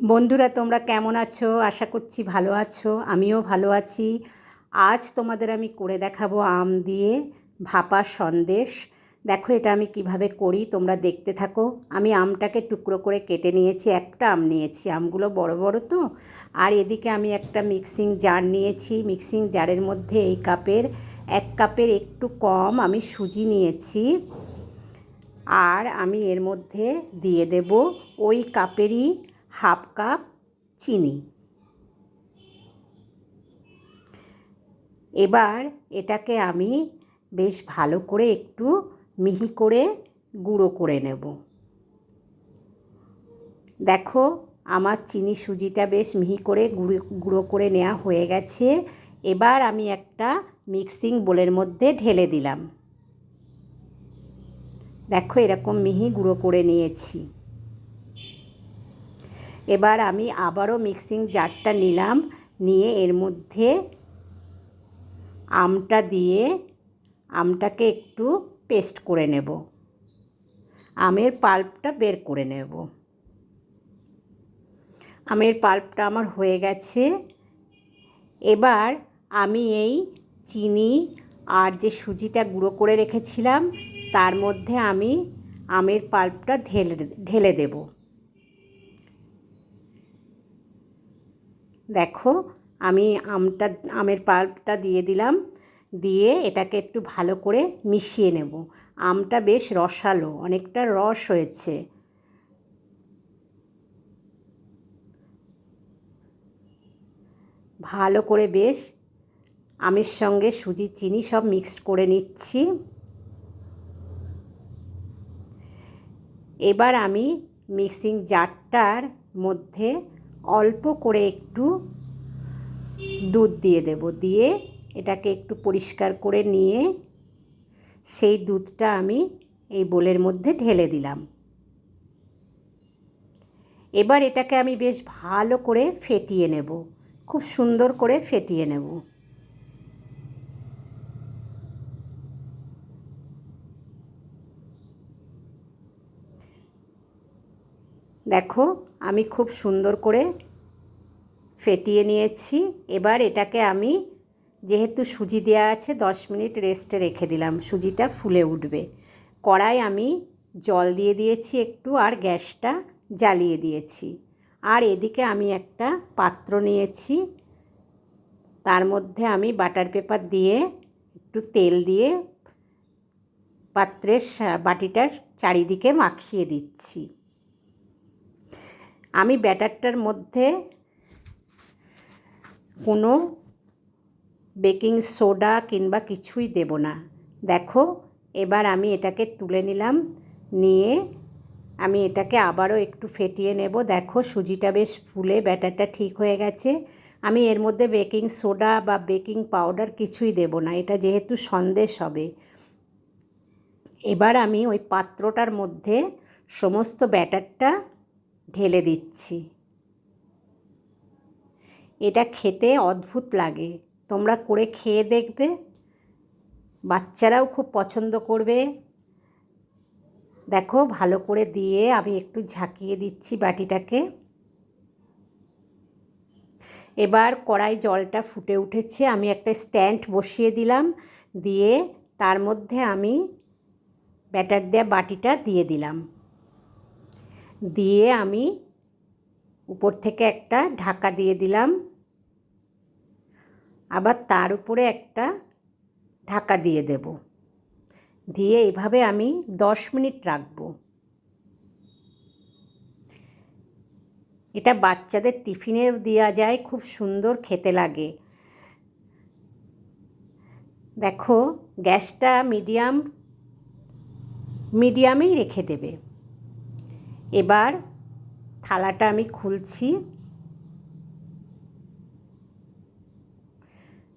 বন্ধুরা, তোমরা কেমন আছো? আশা করছি ভালো আছো। আমিও ভালো আছি। আজ তোমাদের আমি করে দেখাবো আম দিয়ে ভাপা সন্দেশ। দেখো, এটা আমি কীভাবে করি, তোমরা দেখতে থাকো। আমি আমটাকে টুকরো করে কেটে নিয়েছি, একটা আম নিয়েছি। আমগুলো বড় বড় তো। আর এদিকে আমি একটা মিক্সিং জার নিয়েছি। মিক্সিং জারের মধ্যে এই কাপের, এক কাপের একটু কম আমি সুজি নিয়েছি। আর আমি এর মধ্যে দিয়ে দেব ওই কাপেরই হাফ কাপ চিনি। এবার এটাকে আমি বেশ ভালো করে একটু মিহি করে গুঁড়ো করে নেব। দেখো, আমার চিনি সুজিটা বেশ মিহি করে গুঁড়ো গুঁড়ো করে নেওয়া হয়ে গেছে। এবার আমি একটা মিক্সিং বোলের মধ্যে ঢেলে দিলাম। দেখো, এরকম মিহি গুঁড়ো করে নিয়েছি। এবার আমি আবারও মিক্সিং জারটা নিলাম, নিয়ে এর মধ্যে আমটা দিয়ে আমটাকে একটু পেস্ট করে নেব। আমের পাল্পটা বের করে নেব। আমের পাল্পটা আমার হয়ে গেছে। এবার আমি এই চিনি আর যে সুজিটা গুঁড়ো করে রেখেছিলাম, তার মধ্যে আমি আমের পাল্পটা ঢেলে ঢেলে দেবো। দেখো, আমি আমটা, আমের পাল্পটা দিয়ে দিলাম। দিয়ে এটাকে একটু ভালো করে মিশিয়ে নেব। আমটা বেশ রসালো, অনেকটা রস হয়েছে। ভালো করে বেশ আমের সঙ্গে সুজি, চিনি সব মিক্সড করে নিচ্ছি। এবার আমি মিক্সিং জারটার মধ্যে অল্প করে একটু দুধ দিয়ে দেব। দিয়ে এটাকে একটু পরিষ্কার করে নিয়ে সেই দুধটা আমি এই বোলের মধ্যে ঢেলে দিলাম। এবার এটাকে আমি বেশ ভালো করে ফেটিয়ে নেব। খুব সুন্দর করে ফেটিয়ে নেব। দেখো, আমি খুব সুন্দর করে ফেটিয়ে নিয়েছি। এবার এটাকে আমি, যেহেতু সুজি দেওয়া আছে, দশ মিনিট রেস্টে রেখে দিলাম। সুজিটা ফুলে উঠবে। কড়াই আমি জল দিয়ে দিয়েছি একটু আর গ্যাসটা জ্বালিয়ে দিয়েছি। আর এদিকে আমি একটা পাত্র নিয়েছি। তার মধ্যে আমি বাটার পেপার দিয়ে একটু তেল দিয়ে পাত্রের বাটিটার চারিদিকে মাখিয়ে দিচ্ছি। আমি ব্যাটারটার মধ্যে কোনো বেকিং সোডা কিংবা কিছুই দেব না। দেখো, এবার আমি এটাকে তুলে নিলাম, নিয়ে আমি এটাকে আবারও একটু ফেটিয়ে নেব। দেখো, সুজিটা বেশ ফুলে, ব্যাটারটা ঠিক হয়ে গেছে। আমি এর মধ্যে বেকিং সোডা বা বেকিং পাউডার কিছুই দেব না, এটা যেহেতু সন্দেশ হবে। এবার আমি ওই পাত্রটার মধ্যে সমস্ত ব্যাটারটা ঢেলে দিচ্ছি। এটা খেতে অদ্ভুত লাগে। তোমরা করে খেয়ে দেখবে। বাচ্চারাও খুব পছন্দ করবে। দেখো, ভালো করে দিয়ে আমি একটু ঝাঁকিয়ে দিচ্ছি বাটিটাকে। এবার কড়াই জলটা ফুটে উঠেছে। আমি একটা স্ট্যান্ড বসিয়ে দিলাম। দিয়ে তার মধ্যে আমি ব্যাটার দেওয়া বাটিটা দিয়ে দিলাম। দিয়ে আমি উপর থেকে একটা ঢাকা দিয়ে দিলাম। আবার তার উপরে একটা ঢাকা দিয়ে দেব। দিয়ে এভাবে আমি দশ মিনিট রাখব। এটা বাচ্চাদের টিফিনেও দেওয়া যায়, খুব সুন্দর খেতে লাগে। দেখো, গ্যাসটা মিডিয়াম, মিডিয়ামেই রেখে দেবে। এবার থালাটা আমি খুলছি।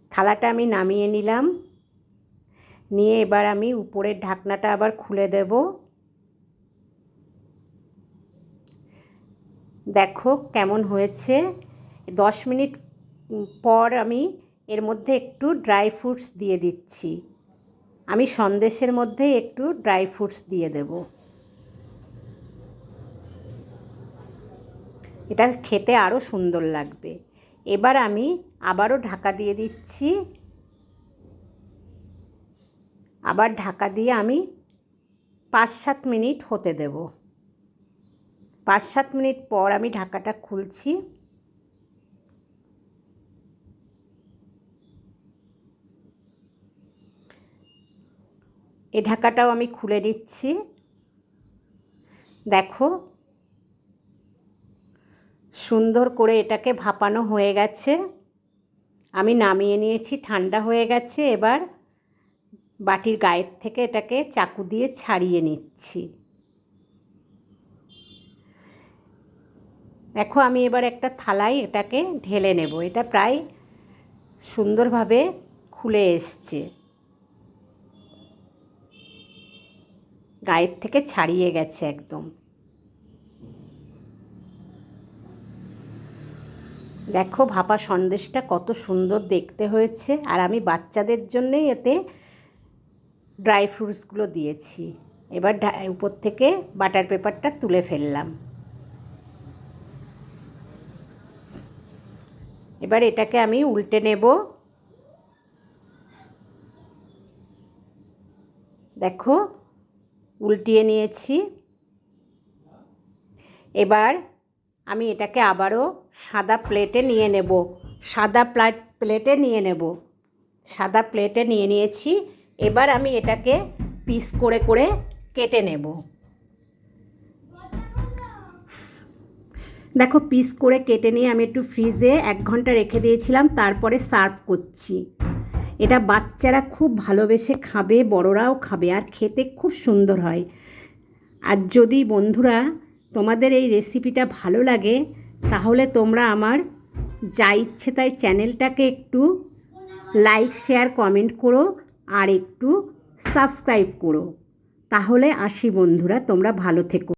থালাটা আমি নামিয়ে নিলাম। নিয়ে এবার আমি উপরের ঢাকনাটা আবার খুলে দেব। দেখো কেমন হয়েছে। দশ মিনিট পর আমি এর মধ্যে একটু ড্রাই ফ্রুটস দিয়ে দিচ্ছি। আমি সন্দেশের মধ্যে একটু ড্রাই ফ্রুটস দিয়ে দেবো। এটা খেতে আরও সুন্দর লাগবে। এবার আমি আবারও ঢাকা দিয়ে দিচ্ছি। আবার ঢাকা দিয়ে আমি পাঁচ সাত মিনিট হতে দেব। পাঁচ সাত মিনিট পর আমি ঢাকাটা খুলছি। এ ঢাকাটাও আমি খুলে দিচ্ছি দেখো সুন্দর করে এটাকে ভাপানো হয়ে গেছে। আমি নামিয়ে নিয়েছি, ঠান্ডা হয়ে গেছে। এবার বাটির গায়ের থেকে এটাকে চাকু দিয়ে ছাড়িয়ে নিচ্ছি। দেখো, আমি এবার একটা থালায় এটাকে ঢেলে নেব। এটা প্রায় সুন্দরভাবে খুলে এসছে। গায়ের থেকে ছাড়িয়ে গেছে একদম। দেখো, ভাপা সন্দেশটা কত সুন্দর দেখতে হয়েছে। আর আমি বাচ্চাদের জন্যেই এতে ড্রাই ফ্রুটসগুলো দিয়েছি। এবার উপর থেকে বাটার পেপারটা তুলে ফেললাম। এবার এটাকে আমি উল্টে নেব। দেখো, উল্টিয়ে নিয়েছি। এবার আমি এটাকে আবারও সাদা প্লেটে নিয়ে নেব। সাদা প্লাট প্লেটে নিয়ে নেব। সাদা প্লেটে নিয়ে নিয়েছি। এবার আমি এটাকে পিস করে করে কেটে নেব। দেখো পিস করে কেটে নিয়ে আমি একটু ফ্রিজে এক ঘণ্টা রেখে দিয়েছিলাম, তারপরে সার্ভ করছি। এটা বাচ্চারা খুব ভালোবেসে খাবে, বড়রাও খাবে, আর খেতে খুব সুন্দর হয়। আর যদি বন্ধুরা তোমাদের এই রেসিপিটা ভালো লাগে, তাহলে তোমরা আমার যা ইচ্ছে তাই চ্যানেলটাকে একটু লাইক শেয়ার কমেন্ট করো আর একটু সাবস্ক্রাইব করো। তাহলে আসি বন্ধুরা, তোমরা ভালো থেকো।